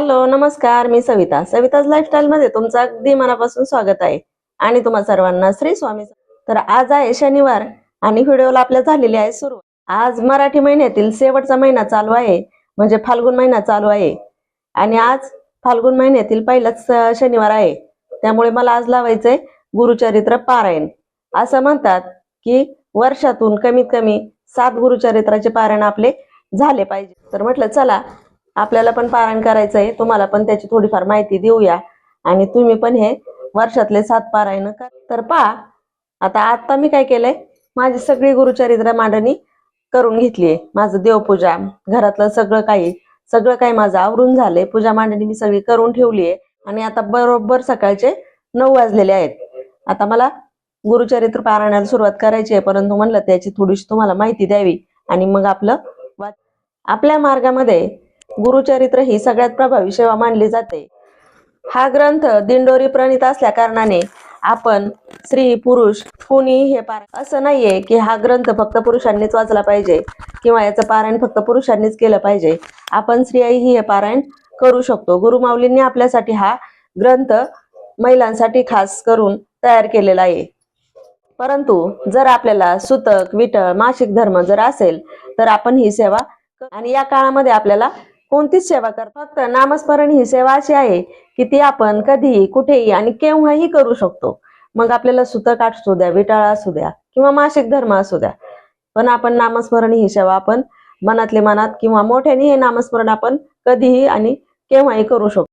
Hello नमस्कार मी Savita. Savita's lifestyle मध्ये तुमचं अगदी मनापासून स्वागत आहे. आणि तुम्हा सर्वांना श्री स्वामी तर आज आहे शनिवार आणि व्हिडिओला आपल्या झालेली आहे सुरू आज मराठी महिन्यातील शेवटचा महिना चालू आहे. म्हणजे फाल्गुन महिना चालू आहे. आणि आज फाल्गुन महिन्यातील पहिलाच शनिवार आहे. त्यामुळे मला आज लावायचंय गुरुचरित्र पारायण. असं म्हणतात की वर्षातून कमीत कमी सात गुरुचरित्राचे पारायण आपले झाले पाहिजे. तर म्हटलं चला आपल्याला पण पारायण करायचंय तुम्हाला पण त्याची थोडीफार माहिती देऊया. आणि तुम्ही पण हे वर्षातले सात पारायण कर. तर पहा आता आता मी काय केलंय? माझी सगळी गुरुचरित्र मांडणी करून घेतलीये माझं देवपूजा घरातलं सगळं काही सगळं काही माझं आवरून झालंय. पूजा मांडणी मी सगळी करून ठेवलीये आणि आता बरोबर सकाळचे नऊ वाजलेले आहेत. आता मला गुरुचरित्र पारायणाला सुरुवात करायची आहे. परंतु म्हणलं त्याची थोडीशी तुम्हाला माहिती द्यावी. आणि मग आपलं आपल्या मार्गामध्ये गुरुचरित्र ही सगळ्यात प्रभावी सेवा मानली जाते. हा ग्रंथ दिंडोरी प्रणीत असल्या कारणाने आपण स्त्री पुरुष कुणी हे पारायण असं नाहीये की हा ग्रंथ फक्त पुरुषांनीच वाचला पाहिजे किंवा याचं पारायण फक्त पुरुषांनीच केलं पाहिजे. आपण स्त्रियाही हे पारायण करू शकतो. गुरुमाऊलींनी आपल्यासाठी हा ग्रंथ महिलांसाठी खास करून तयार केलेला आहे. परंतु जर आपल्याला सुतक विटळ मासिक धर्म जर असेल तर आपण ही सेवा आणि या काळामध्ये आपल्याला कोणतीच सेवा कर फक्त नामस्मरण ही सेवा अशी आहे की ती आपण कधीही कुठेही आणि केव्हाही करू शकतो. मग आपल्याला सुतक असू द्या विटाळ असू द्या किंवा मासिक धर्म असू द्या. पण आपण नामस्मरण ही सेवा आपण मनातले मनात किंवा मोठ्याने हे नामस्मरण आपण कधीही आणि केव्हाही करू शकतो.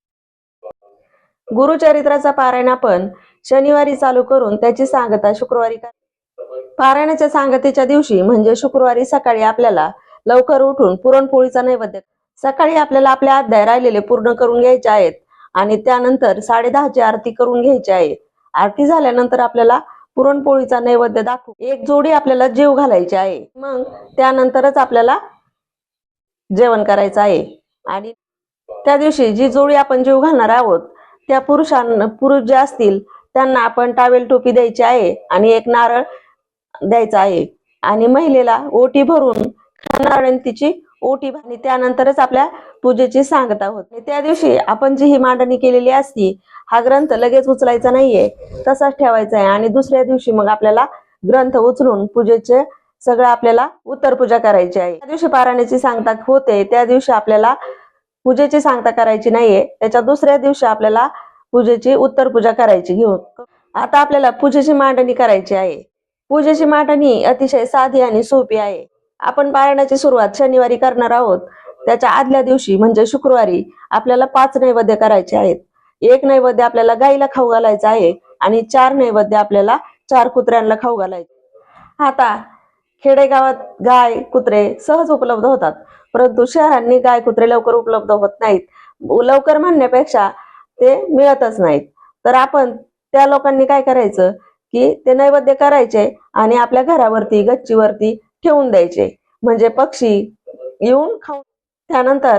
गुरुचरित्राचा पारायण आपण शनिवारी चालू करून त्याची सांगता शुक्रवारी कर- पारायणाच्या सांगतेच्या दिवशी म्हणजे शुक्रवारी सकाळी आपल्याला लवकर उठून पुरणपोळीचा नैवेद्य सकाळी आपल्याला आपले अध्याय राहिलेले पूर्ण करून घ्यायचे आहेत आणि त्यानंतर साडे दहाची आरती करून घ्यायची आहे. आरती झाल्यानंतर आपल्याला पुरणपोळीचा नैवेद्य दाखवू. एक जोडी आपल्याला जीव घालायची आहे. मग त्यानंतरच आपल्याला जेवण करायचं आहे. आणि त्या दिवशी जी जोडी आपण जीव घालणार आहोत त्या पुरुषांना पुरुष जे असतील त्यांना आपण टावेल टोपी द्यायची आहे आणि एक नारळ द्यायचा आहे. आणि महिलेला ओटी भरून खाणाऱ्याने तिची ओटी आणि त्यानंतरच आपल्या पूजेची सांगता होत त्या दिवशी आपण जी ही मांडणी केलेली असती हा ग्रंथ लगेच उचलायचा नाहीये तसाच ठेवायचा आहे. आणि दुसऱ्या दिवशी मग आपल्याला ग्रंथ उचलून पूजेचे सगळं आपल्याला उत्तर पूजा करायची आहे. त्या दिवशी पारायणाची सांगता होते त्या दिवशी आपल्याला पूजेची सांगता करायची नाहीये. त्याच्या दुसऱ्या दिवशी आपल्याला पूजेची उत्तर पूजा करायची घेऊन. आता आपल्याला पूजेची मांडणी करायची आहे. पूजेची मांडणी अतिशय साधी आणि सोपी आहे. आपण पारायणाची सुरुवात शनिवारी करणार आहोत. त्याच्या आदल्या दिवशी म्हणजे शुक्रवारी आपल्याला पाच नैवेद्य करायचे आहेत. एक नैवेद्य आपल्याला गाईला खाऊ घालायचा आहे आणि चार नैवेद्य आपल्याला चार कुत्र्यांना खाऊ घालायचे. आता खेडेगावात गाय कुत्रे सहज उपलब्ध होतात परंतु शहरांनी गाय कुत्रे लवकर उपलब्ध होत नाहीत. लवकर म्हणण्यापेक्षा ते मिळतच नाहीत. तर आपण त्या लोकांनी काय करायचं की ते नैवेद्य करायचे आणि आपल्या घरावरती गच्चीवरती ठेवून द्यायचे. म्हणजे पक्षी येऊन खाऊन त्यानंतर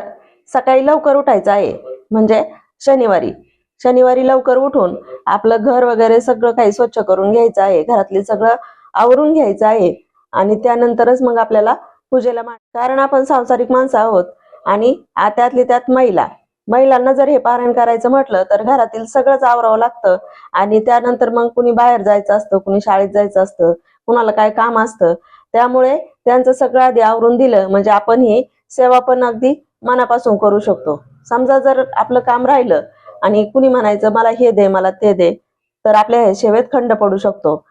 सकाळी लवकर उठायचं आहे. म्हणजे शनिवारी. शनिवारी लवकर उठून आपलं घर वगैरे सगळं काही स्वच्छ करून घ्यायचं आहे. घरातले सगळं आवरून घ्यायचं आहे. आणि त्यानंतरच मग आपल्याला पूजेला मान कारण आपण सांसारिक माणसं आहोत. आणि त्यातली त्यात महिला. महिलांना जर हे पारायण करायचं म्हटलं तर घरातील सगळंच आवरावं लागतं. आणि त्यानंतर मग कुणी बाहेर जायचं असतं कुणी शाळेत जायचं असतं कुणाला काय काम असतं त्यामुळे त्यांचं सगळं आधी आवरून दिलं. म्हणजे आपण ही सेवा पण अगदी मनापासून करू शकतो. समजा जर आपलं काम राहिलं आणि कुणी म्हणायचं मला हे दे मला ते दे तर आपल्या हे सेवेत खंड पडू शकतो.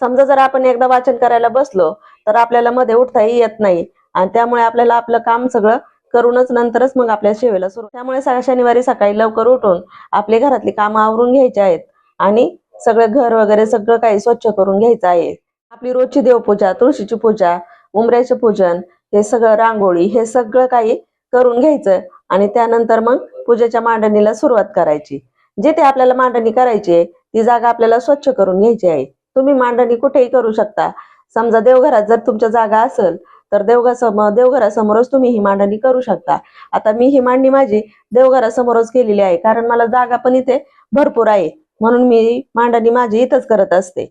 समजा जर आपण एकदा वाचन करायला बसलो तर आपल्याला मध्ये उठताही येत नाही आणि त्यामुळे आपल्याला आपलं काम सगळं करूनच नंतरच मग आपल्या सेवेला सुरू. त्यामुळे शनिवारी सकाळी लवकर उठून आपली घरातली कामं आवरून घ्यायची आहेत आणि सगळं घर वगैरे सगळं काही स्वच्छ करून घ्यायचं आहे. आपली रोजची देवपूजा तुळशीची पूजा उमऱ्याचे पूजन हे सगळं रांगोळी हे सगळं काही करून घ्यायचं आणि त्यानंतर मग पूजेच्या मांडणीला सुरुवात करायची. जिथे आपल्याला मांडणी करायची आहे ती जागा आपल्याला स्वच्छ करून घ्यायची आहे. तुम्ही मांडणी कुठेही करू शकता. समजा देवघरात जर तुमच्या जागा असेल तर देवघरासमोर देवघरासमोरच तुम्ही ही मांडणी करू शकता. आता मी ही मांडणी माझी देवघरासमोरच केलेली आहे कारण मला जागा पण इथे भरपूर आहे. म्हणून मी मांडणी माझी इथंच करत असते.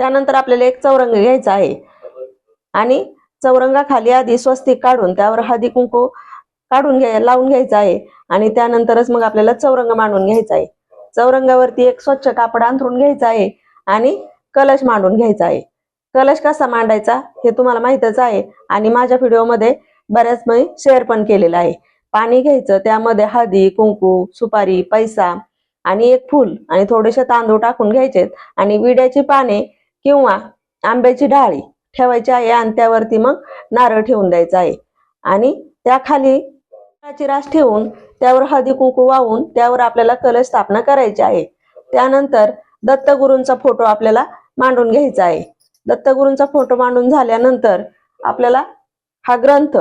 त्यानंतर आपल्याला एक चौरंग घ्यायचा आहे. आणि चौरंगाखाली आधी स्वस्तिक काढून त्यावर हळदी कुंकू काढून घ्या लावून घ्यायचा आहे. आणि त्यानंतरच मग आपल्याला चौरंग मांडून घ्यायचा आहे. चौरंगावरती एक स्वच्छ कापड अंथरून घ्यायचा आहे आणि कलश मांडून घ्यायचा आहे. कलश कसा मांडायचा हे तुम्हाला माहितच आहे. आणि माझ्या व्हिडिओमध्ये बऱ्याच मी शेअर पण केलेलं आहे. पाणी घ्यायचं त्यामध्ये हळदी कुंकू सुपारी पैसा आणि एक फूल आणि थोडेसे तांदूळ टाकून घ्यायचे आणि विड्याची पाने किंवा आंब्याची डाळी ठेवायची आहे आणि त्यावरती मग नारळ ठेवून द्यायचा आहे. आणि त्याखाली नारळाची रास ठेवून त्यावर हळदी कुंकू वाहून त्यावर आपल्याला कलश स्थापना करायची आहे. त्यानंतर दत्तगुरूंचा फोटो आपल्याला मांडून घ्यायचा आहे. दत्तगुरूंचा फोटो मांडून झाल्यानंतर आपल्याला हा ग्रंथ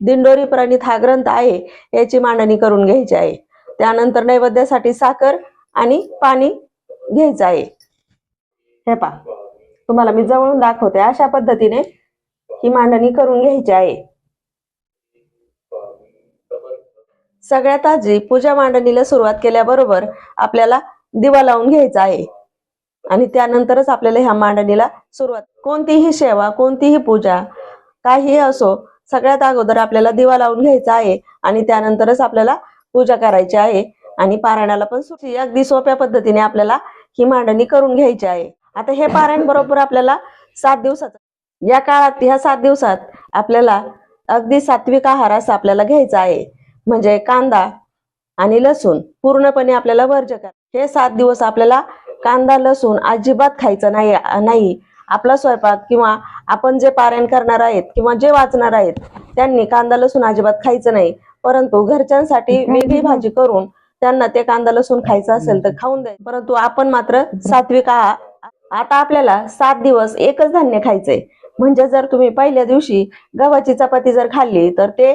दिंडोरी प्रणित हा ग्रंथ आहे याची मांडणी करून घ्यायची आहे. त्यानंतर नैवेद्यासाठी साखर आणि पाणी घ्यायचं आहे. हे पा तुम्हाला मी जवळून दाखवते अशा पद्धतीने ही मांडणी करून घ्यायची आहे. सगळ्यात आधी पूजा मांडणीला सुरुवात केल्याबरोबर आपल्याला दिवा लावून घ्यायचा आहे. आणि त्यानंतरच आपल्याला ह्या मांडणीला सुरुवात. कोणतीही सेवा कोणतीही पूजा काहीही असो सगळ्यात अगोदर आपल्याला दिवा लावून घ्यायचा आहे आणि त्यानंतरच आपल्याला पूजा करायची आहे. आणि पारायणाला पण अगदी सोप्या पद्धतीने आपल्याला ही मांडणी करून घ्यायची आहे. आता हे पारायण बरोबर आपल्याला सात दिवसात या काळात ह्या सात दिवसात आपल्याला अगदी सात्विक आहार असा आपल्याला घ्यायचा आहे. म्हणजे कांदा आणि लसूण पूर्णपणे आपल्याला वर्ज कर. हे सात दिवस आपल्याला कांदा लसूण अजिबात खायचं नाही नाही. आपला स्वयंपाक किंवा आपण जे पारायण करणार आहेत किंवा जे वाचणार आहेत त्यांनी कांदा लसूण अजिबात खायचं नाही. परंतु घरच्यांसाठी वेगळी भाजी करून त्यांना ते कांदा लसूण खायचं असेल तर खाऊन द्या. परंतु आपण मात्र सात्विक आहार आता आपल्याला सात दिवस एकच धान्य खायचंय. म्हणजे जर तुम्ही पहिल्या दिवशी गव्हाची चपाती जर खाल्ली तर ते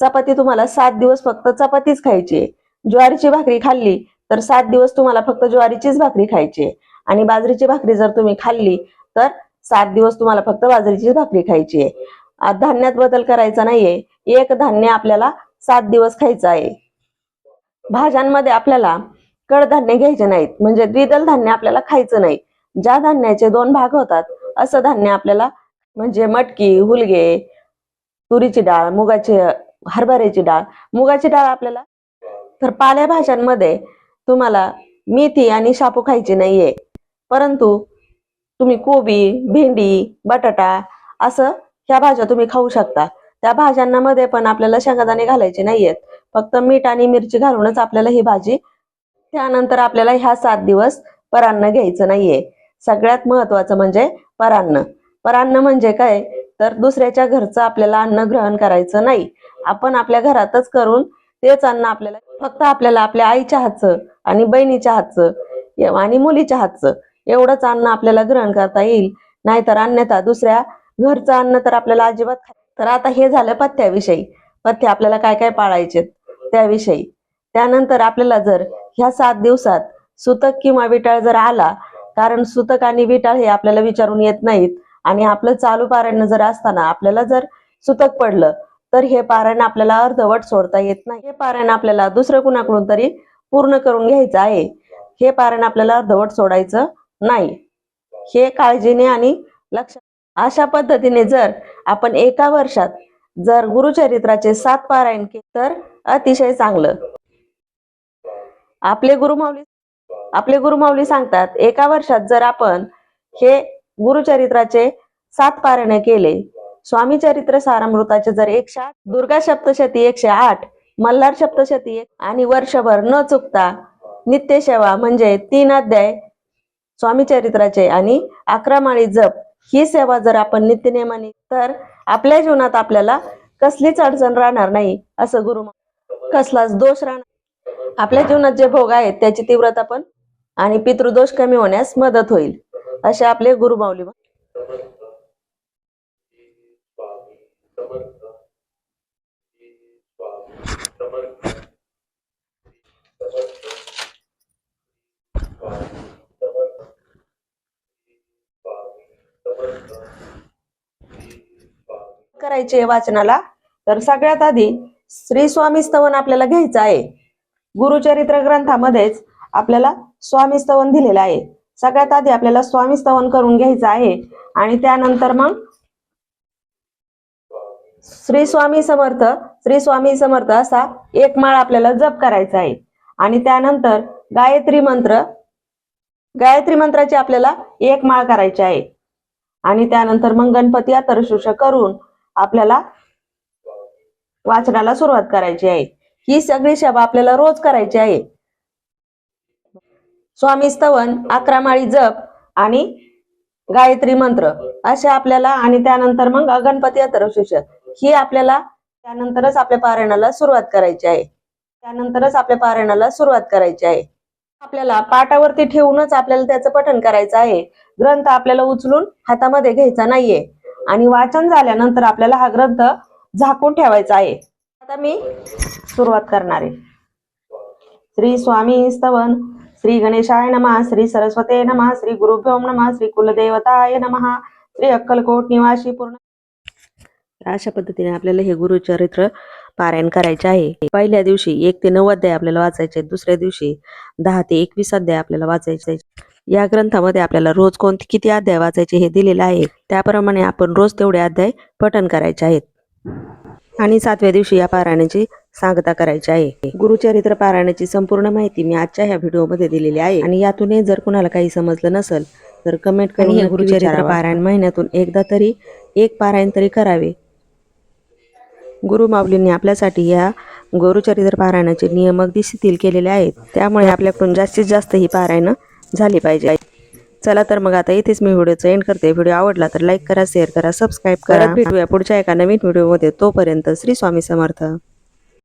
चपाती तुम्हाला सात दिवस फक्त चपातीच खायची ज्वारीची भाकरी खाल्ली तर सात दिवस तुम्हाला फक्त ज्वारीचीच भाकरी खायची आणि बाजरीची भाकरी जर तुम्ही खाल्ली तर सात दिवस तुम्हाला फक्त बाजरीचीच भाकरी खायची आहे. धान्यात बदल करायचा नाहीये. एक धान्य आपल्याला सात दिवस खायचं आहे. भाज्यांमध्ये आपल्याला कडधान्य घ्यायचे नाहीत. म्हणजे द्विदल धान्य आपल्याला खायचं नाही. ज्या धान्याचे दोन भाग होतात असं धान्य आपल्याला म्हणजे मटकी हुलगे तुरीची डाळ मुगाची हरभऱ्याची डाळ मुगाची डाळ आपल्याला तर पालेभाज्यांमध्ये तुम्हाला मेथी आणि शापू खायची नाहीये. परंतु तुम्ही कोबी भेंडी बटाटा असं ह्या भाज्या तुम्ही खाऊ शकता. त्या भाज्यांना मध्ये पण आपल्याला शेंगादाणे घालायचे नाहीयेत. फक्त मीठ आणि मिरची घालूनच आपल्याला ही भाजी त्यानंतर आपल्याला ह्या सात दिवस परान्न घ्यायचं नाहीये. सगळ्यात महत्वाचं म्हणजे परान्न. परान्न म्हणजे काय? तर दुसऱ्याच्या घरचं आपल्याला अन्न ग्रहण करायचं नाही. आपण आपल्या घरातच करून तेच अन्न आपल्याला फक्त आपल्याला आपल्या आईच्या हातचं आणि बहिणीच्या हातचं आणि मुलीच्या हातचं एवढंच अन्न आपल्याला ग्रहण करता येईल. नाहीतर अन्यथा दुसऱ्या घरचं अन्न तर आपल्याला अजिबात तर आता हे झालं पथ्याविषयी. पथ्य आपल्याला काय काय पाळायचे त्याविषयी. त्यानंतर आपल्याला जर ह्या सात दिवसात सुतक किंवा विटाळ जर आला कारण सुतक आणि विटाळ हे आपल्याला विचारून येत नाहीत. आणि आपलं चालू पारायण जर असताना आपल्याला जर सुतक पडलं तर हे पारायण आपल्याला अर्धवट सोडता येत नाही. हे पारायण आपल्याला दुसरं कुणाकडून तरी पूर्ण करून घ्यायचं आहे. हे पारायण आपल्याला अर्धवट सोडायचं नाही. हे काळजीने आणि लक्षात अशा पद्धतीने जर आपण एका वर्षात जर गुरुचरित्राचे सात पारायण केले तर अतिशय चांगलं. आपले गुरुमाऊली आपले गुरुमाऊली सांगतात एका वर्षात जर आपण हे गुरुचरित्राचे सात पारायण केले स्वामी चरित्र सारामृताचे जर एकशे आठ दुर्गा सप्तशती एकशे आठ मल्हार सप्तशती एक आणि वर्षभर न चुकता नित्यसेवा म्हणजे तीन अध्याय स्वामी चरित्राचे आणि अकरा माळी जप ही सेवा जर आपण नित्यनेमाने तर आपल्या जीवनात आपल्याला कसलीच अडचण राहणार नाही असं गुरु कसलाच दोष राहणार आपल्या जीवनात जे भोग आहेत त्याची तीव्रता पण आणि पितृदोष कमी होण्यास मदत होईल. असे आपले गुरुमाऊली करायचे वाचनाला. तर सगळ्यात आधी श्री स्वामी स्तवन आपल्याला घ्यायचं आहे. गुरुचरित्र ग्रंथामध्येच आपल्याला स्वामी स्तवन दिलेलं आहे. सगळ्यात आधी आपल्याला स्वामी स्तवन करून घ्यायचं आहे. आणि त्यानंतर मग श्री स्वामी समर्थ श्री स्वामी समर्थ असा एक माळ आपल्याला जप करायचा आहे. आणि त्यानंतर गायत्री मंत्र गायत्री मंत्राची आपल्याला एक माळ करायची आहे. आणि त्यानंतर मग गणपती अतरशुष करून आपल्याला वाचनाला सुरुवात करायची आहे. ही सगळी सेवा आपल्याला रोज करायची आहे. स्वामी स्तवन अकरा माळी जप आणि गायत्री मंत्र असे आपल्याला आणि त्यानंतर मग गणपती अतरशुष ही आपल्याला त्यानंतरच आपल्या पारायणाला सुरुवात करायची आहे. त्यानंतरच आपल्या पारायणाला सुरुवात करायची आहे. आपल्याला पाटावरती ठेवूनच आपल्याला त्याचं पठण करायचं आहे. ग्रंथ आपल्याला उचलून हातामध्ये घ्यायचा नाहीये. आणि वाचन झाल्यानंतर आपल्याला हा ग्रंथ झाकून ठेवायचा आहे. आता मी सुरुवात करणार आहे. श्री स्वामी स्तवन श्री गणेशाय नमः श्री सरस्वते नमः श्री गुरुभ्यो नमः श्री कुलदेवताय नमः श्री अक्कलकोट निवासी पूर्ण अशा पद्धतीने आपल्याला हे गुरुचरित्र पारायण करायचे आहे. पहिल्या दिवशी एक ते नऊ अध्याय आपल्याला वाचायचे दुसऱ्या दिवशी दहा ते एकवीस अध्याय आपल्याला वाचायचे या ग्रंथामध्ये आपल्याला रोज कोणते किती अध्याय वाचायचे हे दिलेले आहे. त्याप्रमाणे आपण रोज तेवढे अध्याय पठण करायचे आहेत. आणि सातव्या दिवशी या पारायणाची सांगता करायची आहे. गुरुचरित्र पारायणाची संपूर्ण माहिती मी आजच्या ह्या व्हिडिओमध्ये दिलेली आहे. आणि यातूनही जर कुणाला काही समजलं नसेल तर कमेंट करून गुरुचरित्र पारायण महिन्यातून एकदा तरी एक पारायण तरी करावे. गुरु माऊलींनी आपल्यासाठी या गुरुचरित्र पारायणाचे नियम अगदी शिथिल केलेले आहेत. त्यामुळे आपल्याकडून जास्तीत जास्त ही पारायणं झाली पाहिजे. चला तर मग आता इथेच मी व्हिडिओचा एंड करते. व्हिडिओ आवडला तर लाईक करा शेअर करा सबस्क्राईब करा. भेटूया पुढच्या एका नवीन व्हिडिओमध्ये तोपर्यंत श्री स्वामी समर्थ.